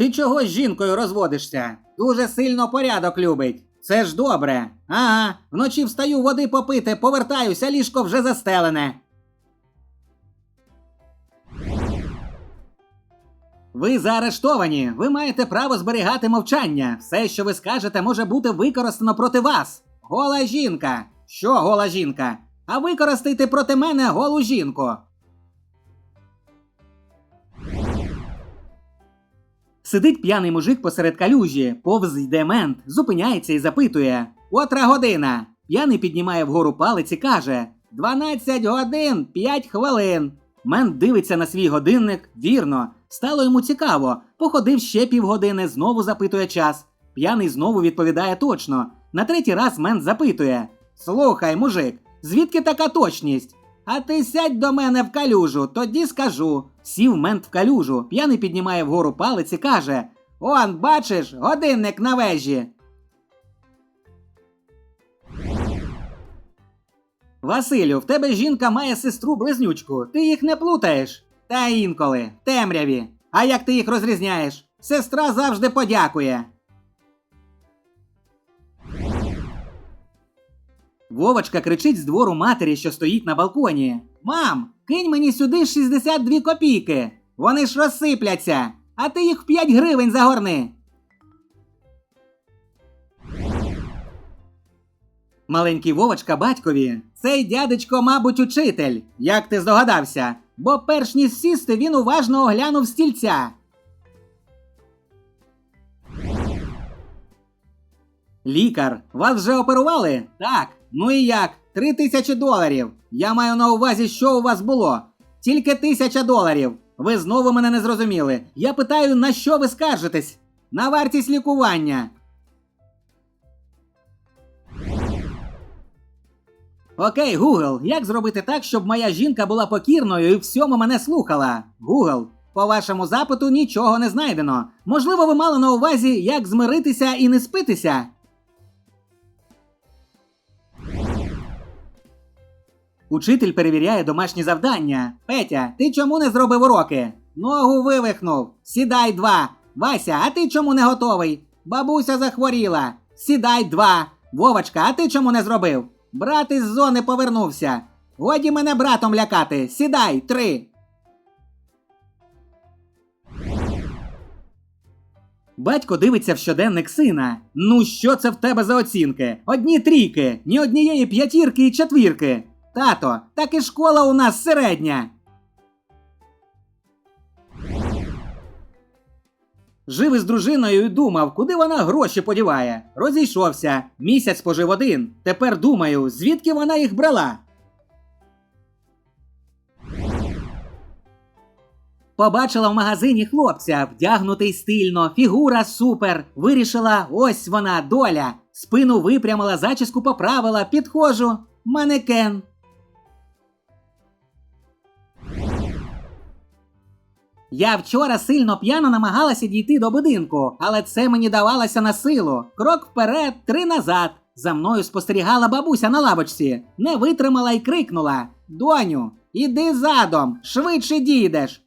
Ти чого з жінкою розводишся? Дуже сильно порядок любить. Це ж добре. Ага, вночі встаю води попити, повертаюся, ліжко вже застелене. Ви заарештовані. Ви маєте право зберігати мовчання. Все, що ви скажете, може бути використано проти вас. Гола жінка. Що гола жінка? А використайте проти мене голу жінку. Сидить п'яний мужик посеред калюжі, повз йде мент, зупиняється і запитує: Котра година. П'яний піднімає вгору палець і каже: 12 годин 5 хвилин. Мент дивиться на свій годинник, вірно. Стало йому цікаво. Походив ще півгодини, знову запитує час. П'яний знову відповідає точно. На третій раз мент запитує: Слухай, мужик, звідки така точність? А ти сядь до мене в калюжу, тоді скажу. Сів мент в калюжу, п'яний піднімає вгору палець і каже: Он, бачиш, годинник на вежі. Василю, в тебе жінка має сестру близнючку. Ти їх не плутаєш. Та інколи, темряві. А як ти їх розрізняєш? Сестра завжди подякує. Вовочка кричить з двору матері, що стоїть на балконі. Мам, кинь мені сюди 62 копійки. Вони ж розсипляться, а ти їх в 5 гривень загорни. Маленький Вовочка батькові. Цей дядечко, мабуть, учитель. Як ти здогадався? Бо перш ніж сісти, він уважно оглянув стільця. Лікар, вас вже оперували? Так. Ну і як? Три тисячі доларів. Я маю на увазі, що у вас було. Тільки тисяча доларів. Ви знову мене не зрозуміли. Я питаю, на що ви скаржитесь? На вартість лікування. Окей, Google, як зробити так, щоб моя жінка була покірною і всьому мене слухала? Google, по вашому запиту нічого не знайдено. Можливо, ви мали на увазі, як змиритися і не спитися? Учитель перевіряє домашні завдання. Петя, ти чому не зробив уроки? Ногу вивихнув. Сідай два. Вася, а ти чому не готовий? Бабуся захворіла. Сідай два. Вовочка, а ти чому не зробив? Брат із зони повернувся. Годі мене братом лякати. Сідай три. Батько дивиться в щоденник сина. Ну, що це в тебе за оцінки? Одні трійки, ні однієї п'ятірки і четвірки. Тато, так і школа у нас середня. Жив із дружиною і думав, куди вона гроші подіває. Розійшовся. Місяць пожив один. Тепер думаю, звідки вона їх брала. Побачила в магазині хлопця, вдягнутий стильно, фігура супер. Вирішила, ось вона, доля. Спину випрямила, зачіску поправила, підходжу. Манекен. Я вчора сильно п'яно намагалася дійти до будинку, але це мені давалося на силу. Крок вперед, три назад. За мною спостерігала бабуся на лавочці, не витримала і крикнула: Доню, іди задом, швидше дійдеш.